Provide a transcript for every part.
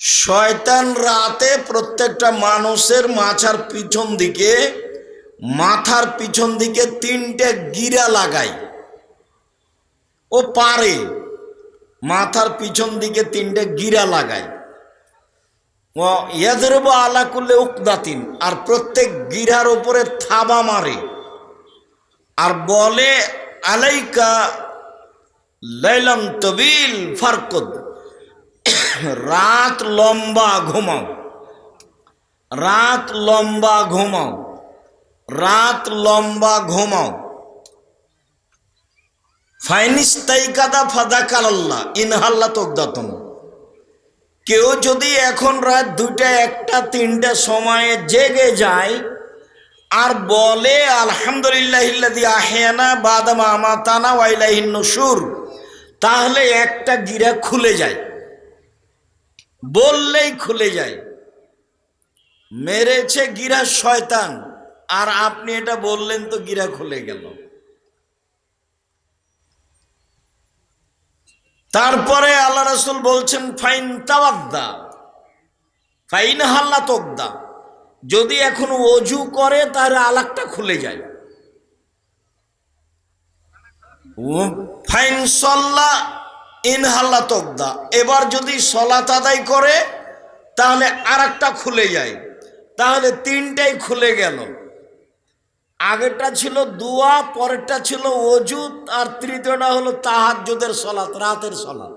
শয়তান রাতে প্রত্যেকটা মানুষের মাথার পিছন দিকে, মাথার পিছন দিকে তিনটে গিরা লাগায়। ও পারে, মাথার পিছন দিকে তিনটে গিরা লাগায়। ও আলা করলে উকদাতিন, আর প্রত্যেক গিরার উপরে থাবা মারে। আর বলে, আলাইকা লাইলাম তবিল ফারকদ। রাত লম্বা ঘুমাও। রাত লম্বা ঘুমাও। রাত লম্বা ঘুমাও। ফাইনিস্তাইকাদা ফাদা কালাল্লাহ ইনহাল্লা তোকদাতন কেউ যদি এখন রাত দুইটা, একটা, তিনটা সময়ে জেগে যায় আর বলে আলহামদুলিল্লাহ ইল্লাদি আহেনা বাদামা আমাতানা ওয়াইলাহিন নসুর তাহলে একটা গিরা খুলে যায়। বললেই খুলে যায়। মেরেছে গিরা শয়তান, আর আপনি এটা বললেন তো গিরা খুলে গেল। তারপরে আল্লাহ রসুল বলছেন, ফাইন তাওয়াদ্দা, ফাইন হাল্লা তোকদা যদি এখন অজু করে তাহলে আলাকটা খুলে যায়। ফাইন সল্লা ইনহাল্লা তোকদা এবার যদি সলাত আদায় করে, তাহলে আর খুলে যায়। তাহলে তিনটাই খুলে গেল। আগেরটা ছিল দুয়া, পরেরটা ছিল অজুত আর তৃতীয়টা হলো তাহাজ্জুদের সলাত, রাতের সলাত।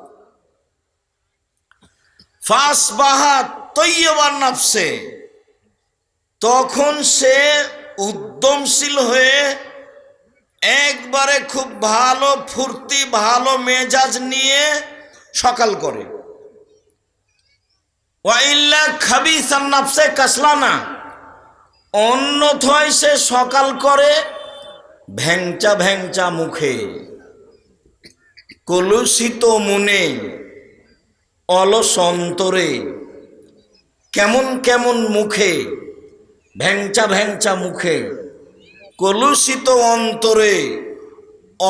ফাস বাহা তৈয়বার নাফসে। তখন সে উদ্যমশীল হয়ে একবারে খুব ভালো ফুর্তি, ভালো মেজাজ নিয়ে সকাল করে। ওয়াইল্লা খাবি সান্নাফসে কাসলানা। অন্যথয় সে সকাল করে ভ্যাংচা ভ্যাংচা মুখে। কলুষিত মনে অলস অন্তরে কেমন কেমন মুখে ভ্যাংচা ভ্যাংচা মুখে। কলুষিত অন্তরে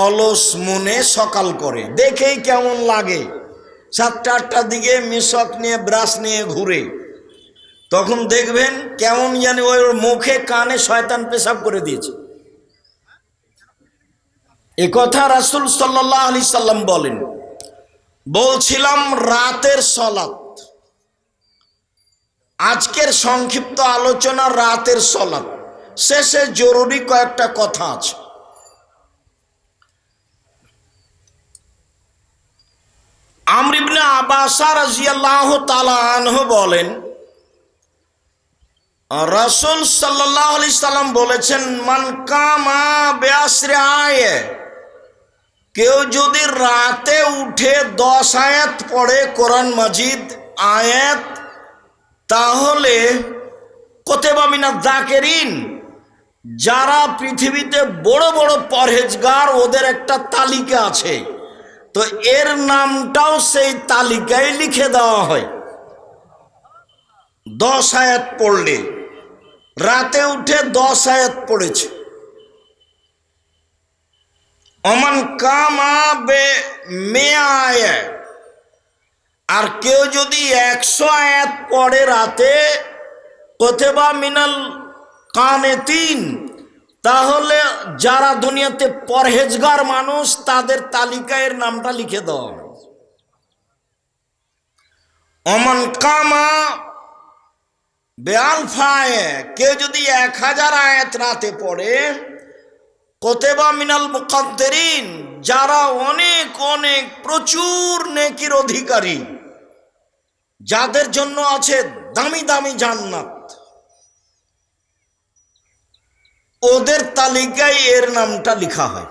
অলস মনে সকাল করে। দেখেই কেমন লাগে। সাতটা আটটার দিকে মিশক নিয়ে, ব্রাশ নিয়ে ঘুরে। তখন দেখবেন কেমন জানি ওই মুখে, কানে শয়তান পেশাব করে দিয়েছে। এ কথা রাসুল সাল্লাহ আলি সাল্লাম বলেন, বলছিলাম রাতের সলাত আজকের সংক্ষিপ্ত আলোচনা রাতের সলাত শেষে জরুরি কয়েকটা কথা আছে। আমরিবনে আবাসা রাজিয়াল্লাহ তালা আনহ বলেন, রসুল সাল্লাহ আলি সাল্লাম বলেছেন, মান কামা বেআশ্রে আয় কেউ যদি রাতে উঠে দশ আয়াত পড়ে কোরআন মাজিদ আয়াত, তাহলে কোতেবা মিনা জাকেরিন যারা পৃথিবীতে বড় বড় পরহেজগার, ওদের একটা তালিকা আছে। তো এর নামটাও সেই তালিকায় লিখে দেওয়া হয়। দশ আয়াত পড়লে, রাতে উঠে দশ আয়াত পড়েছে। অমান কামা বে মেয়ায় আর কেউ যদি একশো আয়াত পড়ে রাতে, কোথেবা মিনাল কানে তিন। তাহলে যারা দুনিয়াতে পরহেজগার মানুষ, তাদের তালিকায় নামটা লিখে হয় অমান কামা বেআলফায়, কেউ যদি এক হাজার আয়াত রাতে পড়ে, কোতেবা মিনাল মুকাদ্দেরিন, যারা অনেক অনেক প্রচুর নেকির অধিকারী, যাদের জন্য আছে দামি দামি জান্নাত ওদের তালিকায় এর নামটা লেখা হয়।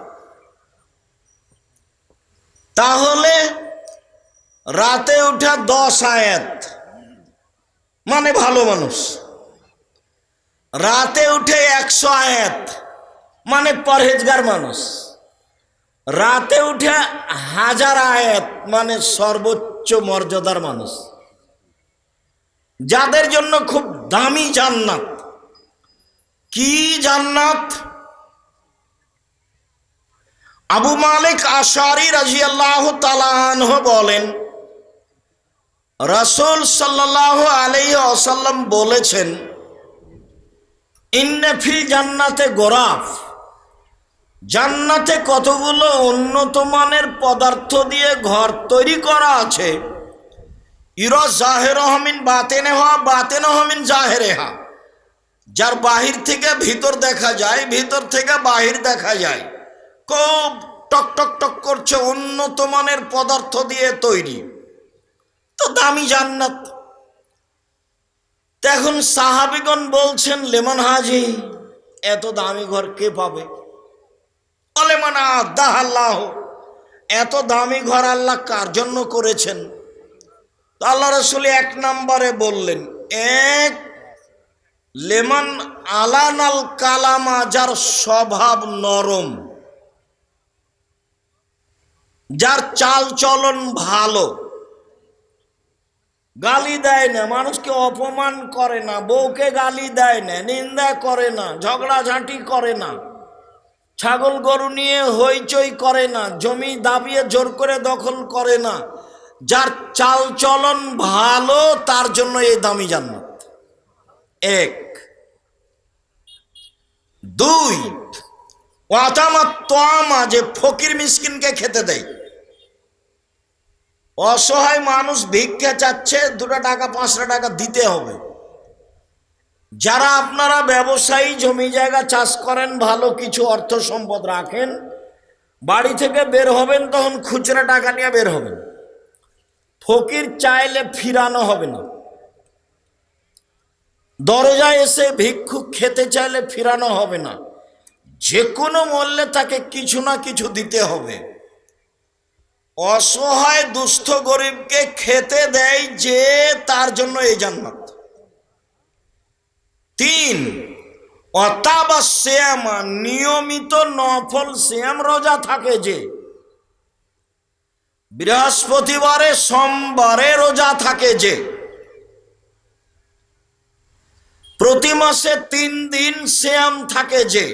তাহলে রাতে উঠা দশ আয়াত মানে ভালো মানুষ। রাতে উঠে একশো আয়াত মানে পরহেজগার মানুষ। রাতে উঠে হাজার আয়াত মানে সর্বোচ্চ মর্যাদার মানুষ। যাদের জন্য খুব দামি জান্নাত। কি জান্নাত? আবু মালিক আশারি রাজিয়াল্লাহ তালাহ বলেন, রাসূল সাল্লাহ আলাই আসাল্লাম বলেছেন ইন্নেফিল জান্নাতে গোরাফ। জান্নাতে কতগুলো উন্নত মানের পদার্থ দিয়ে ঘর তৈরি করা আছে। ইরো জাহের হমিন বাতেনে হওয়া বাতেন হমিন জাহেরে হা। যার বাহির থেকে ভিতর দেখা যায়, ভিতর থেকে বাহির দেখা যায়। খুব টক টক টক করছে উন্নত মানের পদার্থ দিয়ে তৈরি। তো দামি জান্নাত। তো এখন সাহাবিগণ বলছেন, লেমন হাজি, এত দামি ঘর কে পাবে? আল্লাহ, এত দামি ঘর আল্লাহ কার জন্য করেছেন? আল্লাহ রসুল এক নম্বরে বললেন, এক লেমন আলানাল কালামা যার স্বভাব নরম, যার চাল চলন ভালো, গালি দেয় না, মানুষকে অপমান করে না, বউকে গালি দেয় না, নিন্দা করে না, ঝগড়াঝাঁটি করে না, ছাগল গরু নিয়ে হইচই করে না, জমি দাবিয়ে জোর করে দখল করে না, যার চাল চলন ভালো, তার জন্য এই দামি জান্নাত। এক। দুই ওয়াতামা তোয়ামা, যে ফকির মিসকিনকে খেতে দেয়। অসহায় মানুষ ভিক্ষা চাচ্ছে, দুটো টাকা, পাঁচটা টাকা দিতে হবে। যারা আপনারা ব্যবসায়ী, জমি জায়গা চাষ করেন, ভালো কিছু অর্থ সম্পদ রাখেন, বাড়ি থেকে বের হবেন, তখন খুচরা টাকা নিয়ে বের হবেন। ফকির চাইলে ফিরানো হবে না। দরজায় এসে ভিক্ষুক খেতে চাইলে ফিরানো হবে না। যে কোনো মূল্যে তাকে কিছু না কিছু দিতে হবে। অসহায় দুস্থ গরিবকে খেতে দেয় যে তার জন্য এই জান্নাত। তিন, অতাবা শ্যাম নিয়মিত নফল শ্যাম রোজা থাকে যে বৃহস্পতিবারে সোমবারে রোজা থাকে যে প্রতি মাসে তিন দিন শ্যাম থাকে যে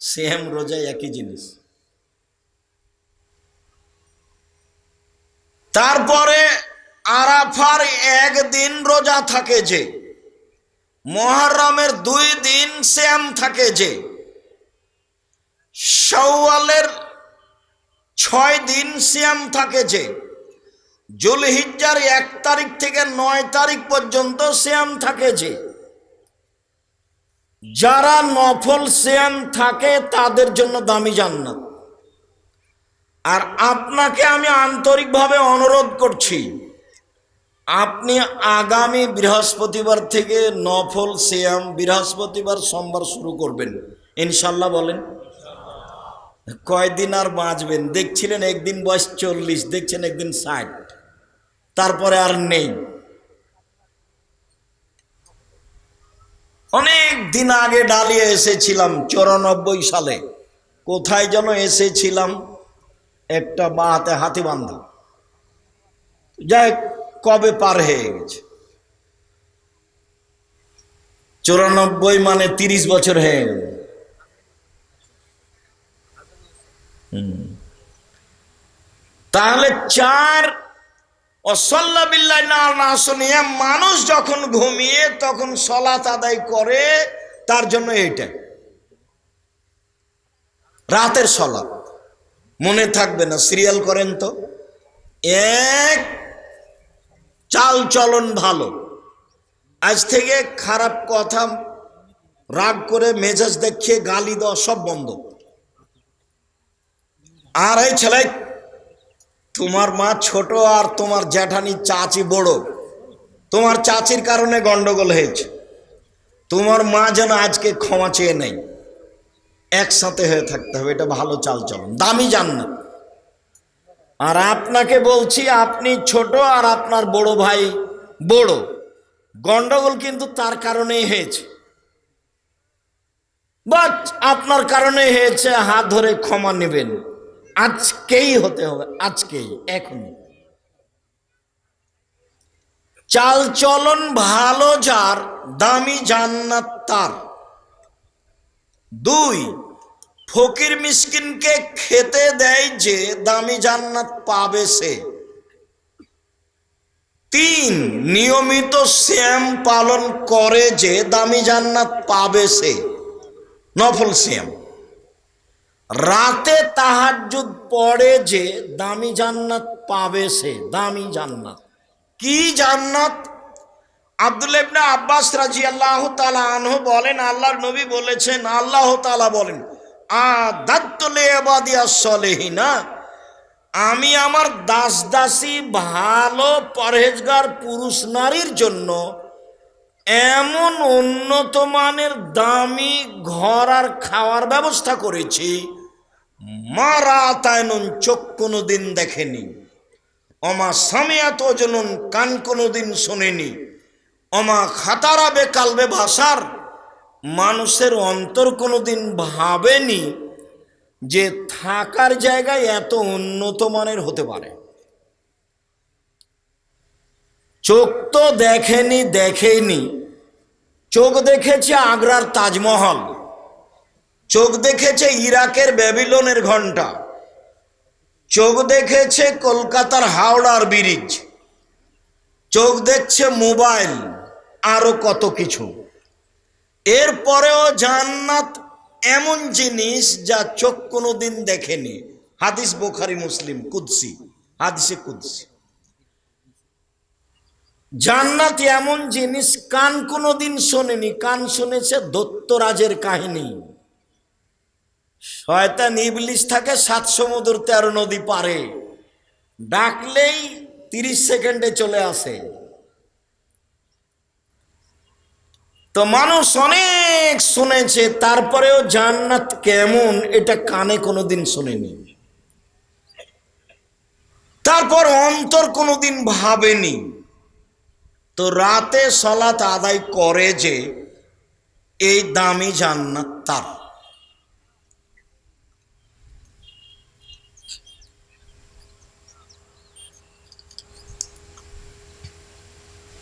শ্যাম রোজা একই জিনিস। তারপরে আরাফার একদিন রোজা থাকে যে, মহারমের দুই দিন শ্যাম থাকে যে সৌয়ালের ছয় দিন শ্যাম থাকে যে, জুলহিজ্জার এক তারিখ থেকে নয় তারিখ পর্যন্ত শ্যাম থাকে যে। যারা নফল শ্যাম থাকে, তাদের জন্য দামি জান্নাত। আর আপনাকে আমি আন্তরিকভাবে অনুরোধ করছি, আপনি আগামী বৃহস্পতিবার থেকে নফল শ্যাম বৃহস্পতিবার সোমবার শুরু করবেন। ইনশাল্লাহ বলেন। কয়দিন আর বাঁচবেন? দেখছিলেন একদিন বয়স চল্লিশ, দেখছেন একদিন ষাট। তারপরে আর নেই। অনেক দিন আগে ডালিয়ে এসেছিলাম, চৌরানব্বই সালে। কোথায় যেন এসেছিলাম, একটা বা হাতে হাতি বান্ধা যাই কবে পার হয়ে গেছে? চৌরানব্বই মানে তিরিশ বছর হয়ে গেল। তাহলে চার মানুষ যখন ঘুমিয়ে তখন সলাত আদায় করে, তার জন্য এইটা। রাতের সলাত মনে থাকবে না, সিরিয়াল করেন তো। এক, চাল চলন ভালো। আজ থেকে খারাপ কথা, রাগ করে মেজাজ দেখিয়ে গালি দেওয়া সব বন্ধ। আর এই ছেলে তোমার মা ছোট আর তোমার জ্যাঠানি চাচি বড়। তোমার চাচির কারণে গন্ডগোল হয়েছে। তোমার মা যেন আজকে ক্ষমা চেয়ে নেই। একসাথে হয়ে থাকতে হবে, এটা ভালো চাল চলন দামি না আর আপনাকে বলছি, আপনি ছোট আর আপনার বড় ভাই বড়। গন্ডগোল কিন্তু তার কারণেই হয়েছে। বাট আপনার কারণে হয়েছে, হাত ধরে ক্ষমা নেবেন। আজকেই হতে হবে, আজকেই, এখনই। চাল চলন ভালো যার, দামি জান্নাত তার। দুই, ফকির মিসকিনকে খেতে দেয় যে দামি জান্নাত পাবে সে। তিন, নিয়মিত শ্যাম পালন করে যে দামি জান্নাত পাবে সে। নফল শ্যাম। রাতে তাহাজ্জুদ পড়ে যে দামি জান্নাত পাবে সে, দামি জান্নাত। কি জান্নাত? আব্দুল ইবনে আব্বাস রাজি আল্লাহ তালা আনহু বলেন, আল্লাহর নবী বলেছেন, আল্লাহ তালা বলেন সলেহিনা আমি আমার দাস দাসী ভালো পরহেজগার পুরুষ নারীর জন্য এমন উন্নত মানের দামি ঘর আর খাওয়ার ব্যবস্থা করেছি। মারা তায়নন চোখ কোনো দিন দেখেনি। অমা সামিয়াত ওজনুন কান কোনো দিন শোনেনি। অমা খাতারা বেকালবে ভাষার মানুষের অন্তর কোনো দিন ভাবেনি যে থাকার জায়গায় এত উন্নত মানের হতে পারে। চোখ তো দেখেনি দেখেনি চোখ দেখেছে আগ্রার তাজমহল। চোখ দেখেছে ইরাকের ব্যাবিলনের ঘণ্টা চোখ দেখেছে কলকাতার হাওড়ার ব্রিজ। চোখ দেখছে মোবাইল, আরও কত কিছু। এরপরেও জান্নাত এমন জিনিস যা চোখ কোনো দিন দেখেনি। হাদিস বোখারি, মুসলিম, কুদ্সি, হাদিসে কুদ্সি। জান্নাত এমন জিনিস, কান কোনো দিন শোনেনি। কান শুনেছে দত্তরাজের কাহিনী। শয়তান ইবলিশ থাকে সাত সমুদ্র তেরো নদী পারে। ডাকলেই তিরিশ সেকেন্ডে চলে আসে। তো মানুষ অনেক শুনেছে, তারপরেও জান্নাত কেমন এটা কানে কোনোদিন শুনেনি। তারপর অন্তর কোনোদিন ভাবেনি। তো রাতে সলাত আদায় করে যে এই দামি জান্নাত তার।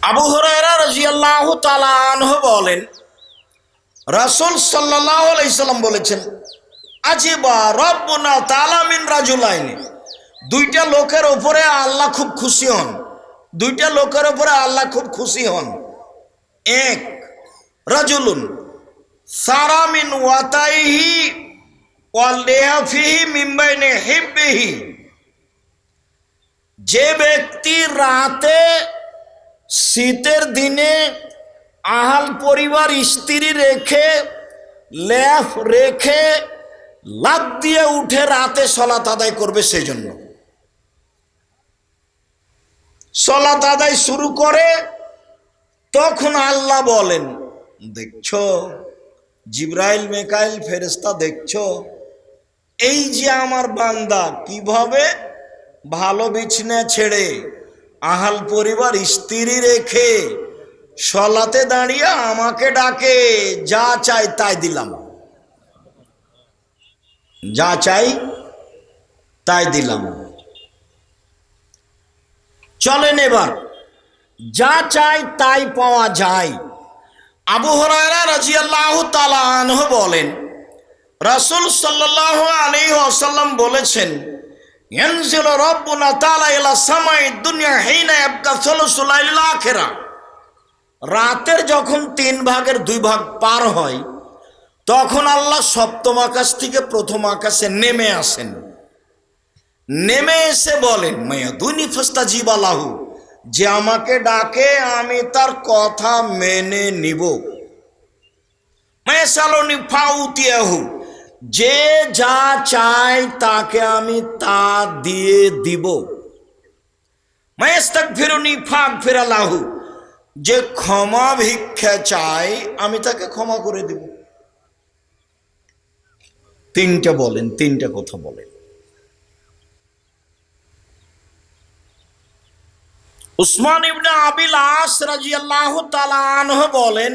আবু হরাইরা রাজিয়াল্লাহ তাআলা আনহু বলেন, রাসূল সাল্লাল্লাহু আলাইহি সাল্লাম বলেছেন, আজিবা রব্বুনা তাআলা মিন রাজুলাইনি। দুইটা লোকের উপরে আল্লাহ খুব খুশি হন। দুইটা লোকের উপরে আল্লাহ খুব খুশি হন। এক, রাজুলুন সারা মিন ওয়াতাইহি ওয়ালেহাফিহি মিম্বাইনে হিব্বিহি। যে ব্যক্তি রাতে শীতের দিনে আহাল পরিবার স্ত্রী রেখে, লেফ রেখে লাভ দিয়ে উঠে রাতে সলাত আদায় করবে সেই জন্য সলাত আদায় শুরু করে তখন আল্লাহ বলেন, দেখছ, জিব্রাইল, মেকাইল ফেরেস্তা দেখছ? এই যে আমার বান্দা কীভাবে ভালো বিছনা ছেড়ে আহাল পরিবার স্ত্রী রেখে সলাতে দাঁড়িয়ে আমাকে ডাকে, যা চাই তাই দিলাম। যা চাই তাই দিলাম। চলেন এবার। যা চাই তাই পাওয়া যায়। আবু হরায়রা রাজিয়াল্লাহু তাআলা আনহু বলেন, রাসূল সাল্লাল্লাহু আলাইহি আসাল্লাম বলেছেন, ইয়ানজিল রাব্বুনা ইলা সামাই দুনিয়া হিনা ইয়াবকা সুলুসুল লাইলিল আখিরা। রাতের যখন তিন ভাগের দুই ভাগ পার হয়, তখন আল্লাহ সপ্তম আকাশ থেকে প্রথম আকাশে নেমে আসেন। নেমে এসে বলেন মায়া দুনি ফস্তা জিবালাহু যে আমাকে ডাকে, আমি তার কথা মেনে নিব। মায়া সালোনি ফাউতিয়াহু, যে যা চায় তাকে আমি তা দিয়ে দিব। মায়াস্তাক ফিরুনি ফাঁক ফেরালাহু যে ক্ষমা ভিক্ষা চায়, আমি তাকে ক্ষমা করে দিব। তিনটা বলেন, তিনটা কথা বলেন। উসমান ইবনে আবিল আস তাআলা আনহু বলেন,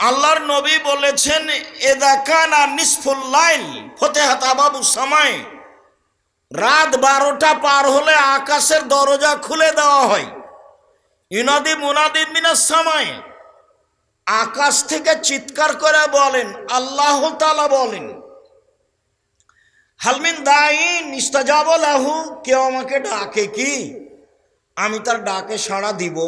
আল্লাহর নবী বলেছেন এদা কানা নিসফুল লাইল ফতেহাত আবাবু সামায় রাত বারোটা পার হলে আকাশের দরজা খুলে দেওয়া হয়। ইনাদি মুনাদি মিনার সামায় আকাশ থেকে চিৎকার করে বলেন, আল্লাহ তালা বলেন হালমিন দাইন ইস্তাজাব লাহু কেউ আমাকে ডাকে কি? আমি তার ডাকে সাড়া দিব।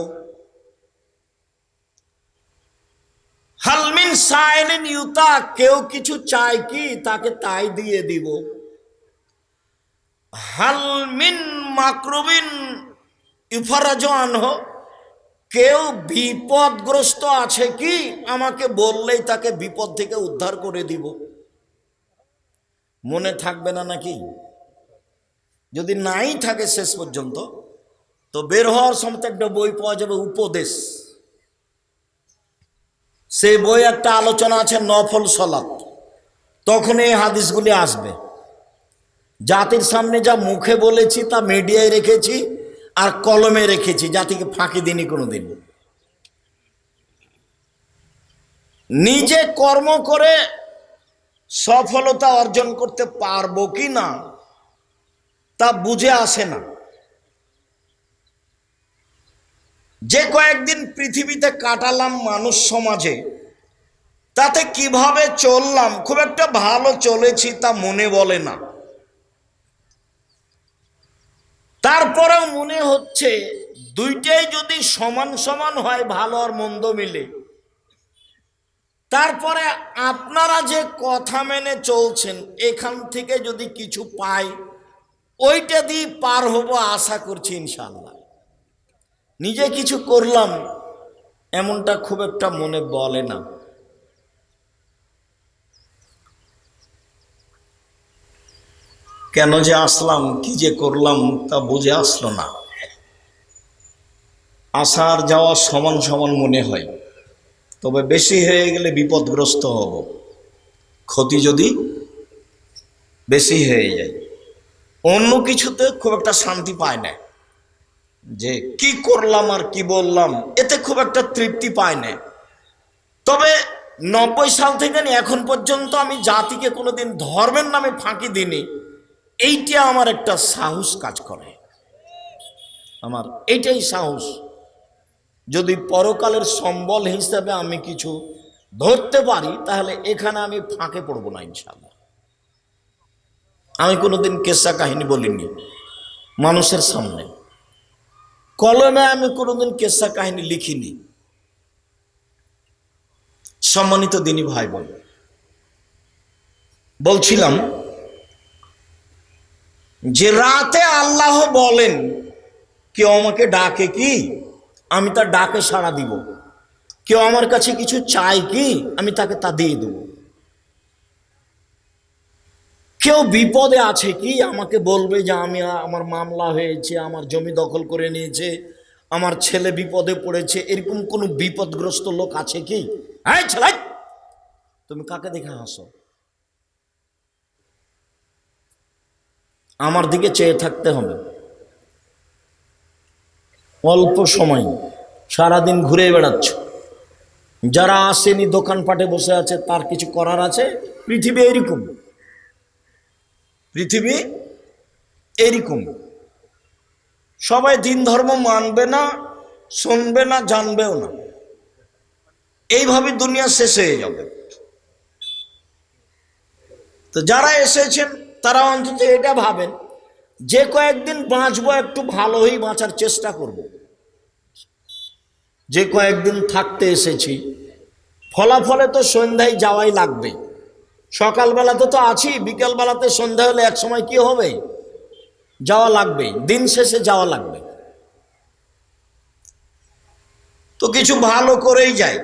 হালমিন সাইলেন ইউতা, কেউ কিছু চায় কি? তাকে তাই দিয়ে দিব। হালমিন মাকরুবিন আনহ কেউ বিপদগ্রস্ত আছে কি? আমাকে বললেই তাকে বিপদ থেকে উদ্ধার করে দিব। মনে থাকবে না নাকি? যদি নাই থাকে শেষ পর্যন্ত তো বের হওয়ার সময় একটা বই পাওয়া যাবে, উপদেশ। সেই বই একটা আলোচনা আছে, নফল সলাত। তখন এই হাদিসগুলি আসবে। জাতির সামনে যা মুখে বলেছি, তা মিডিয়ায় রেখেছি আর কলমে রেখেছি, জাতিকে ফাঁকি দিনি কোনো দিন নিজে কর্ম করে সফলতা অর্জন করতে পারব কি না, তা বুঝে আসে না। যে কয়েকদিন পৃথিবীতে কাটালাম মানুষ সমাজে, তাতে কীভাবে চললাম, খুব একটা ভালো চলেছি তা মনে বলে না। তারপরেও মনে হচ্ছে দুইটাই যদি সমান সমান হয়, ভালো আর মন্দ মিলে। তারপরে আপনারা যে কথা মেনে চলছেন, এখান থেকে যদি কিছু পাই, ওইটা দিয়ে পার হব আশা করছি ইনশাল্লাহ নিজে কিছু করলাম, এমনটা খুব একটা মনে বলে না। কেন যে আসলাম, কি যে করলাম তা বুঝে আসলো না। আসার যাওয়া সমান সমান মনে হয়। তবে বেশি হয়ে গেলে বিপদগ্রস্ত হব। ক্ষতি যদি বেশি হয়ে যায়, অন্য কিছুতে খুব একটা শান্তি পায় না। যে কি করলাম আর কি বললাম এতে খুব একটা তৃপ্তি পায় না। তবে নব্বই সাল থেকে এখন পর্যন্ত আমি জাতিকে কোনোদিন ধর্মের নামে ফাঁকি দিইনি। এইটা আমার একটা সাহস কাজ করে। আমার এইটাই সাহস। যদি পরকালের সম্বল হিসাবে আমি কিছু ধরতে পারি তাহলে এখানে আমি ফাঁকে পড়ব না ইনশাল্লাহ আমি কোনোদিন কেসা কাহিনী বলিনি মানুষের সামনে। কলমে আমি কোনোদিন কেসা কাহিনী লিখিনি। সম্মানিত দিনী ভাই বোন বলছিলাম যে রাতে আল্লাহ বলেন, কেউ আমাকে ডাকে কি? আমি তার ডাকে সাড়া দিব। কেউ আমার কাছে কিছু চাই কি? আমি তাকে তা দিয়ে দেব। কেউ বিপদে আছে কি? আমাকে বলবে যে আমি, আমার মামলা হয়েছে, আমার জমি দখল করে নিয়েছে, আমার ছেলে বিপদে পড়েছে, এরকম কোনো বিপদগ্রস্ত লোক আছে কি? হ্যাঁ ছেলে! তুমি কাকে দেখে হাসো? আমার দিকে চেয়ে থাকতে হবে। অল্প সময়, সারাদিন ঘুরে বেড়াচ্ছ। যারা আসেনি দোকানপাটে বসে আছে, তার কিছু করার আছে? পৃথিবী এরকম। পৃথিবী এরকম। সবাই দিন ধর্ম মানবে না, শুনবে না, জানবেও না। এইভাবে দুনিয়া শেষ হয়ে যাবে। তো যারা এসেছেন, তারা অন্তত এটা ভাবেন, যে কয়েকদিন বাঁচবো, একটু ভালোই বাঁচার চেষ্টা করব। যে কয়েকদিন থাকতে এসেছি, ফলাফলে তো সন্ধ্যায় যাওয়াই লাগবে। সকালবেলাতে তো আছি, বিকেলবেলাতে সন্ধ্যা হলে এক সময় কি হবে? যাওয়া লাগবে, দিন শেষে যাওয়া লাগবে। তো কিছু ভালো করেই যায়।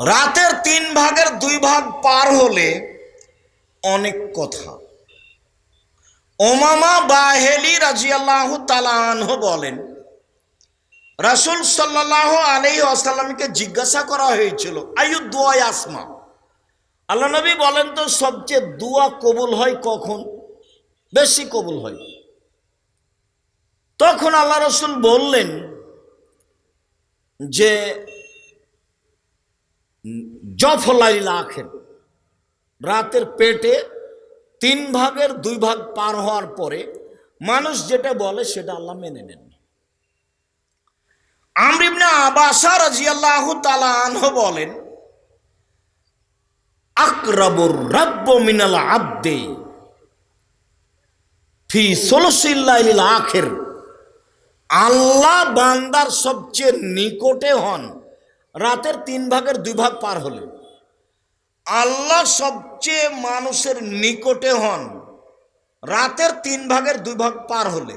রাতের তিন ভাগের দুই ভাগ পার হলে অনেক কথা। ওমামা বাহেলি রাজিয়াল্লাহ তালাহ বলেন রাসুল সাল্লাহ আলি আসাল্লামকে জিজ্ঞাসা করা হয়েছিল, আয়ু দোয়াই আসমা আল্লাহ নবী বলেন তো, সবচেয়ে দোয়া কবুল হয় কখন? বেশি কবুল হয়। তখন আল্লাহ রসুল বললেন যে, জফলাইল আখের। রাতের পেটে তিন ভাগের দুই ভাগ পার হওয়ার পরে মানুষ যেটা বলে সেটা আল্লাহ মেনে নেন। বলেন মিনাল আব্দে ফি আখের। আল্লাহ বান্দার সবচেয়ে নিকটে হন, রাতের তিন ভাগের দুই ভাগ পার হলে। আল্লাহ সবচেয়ে মানুষের নিকটে হন, রাতের তিন ভাগের দুই ভাগ পার হলে।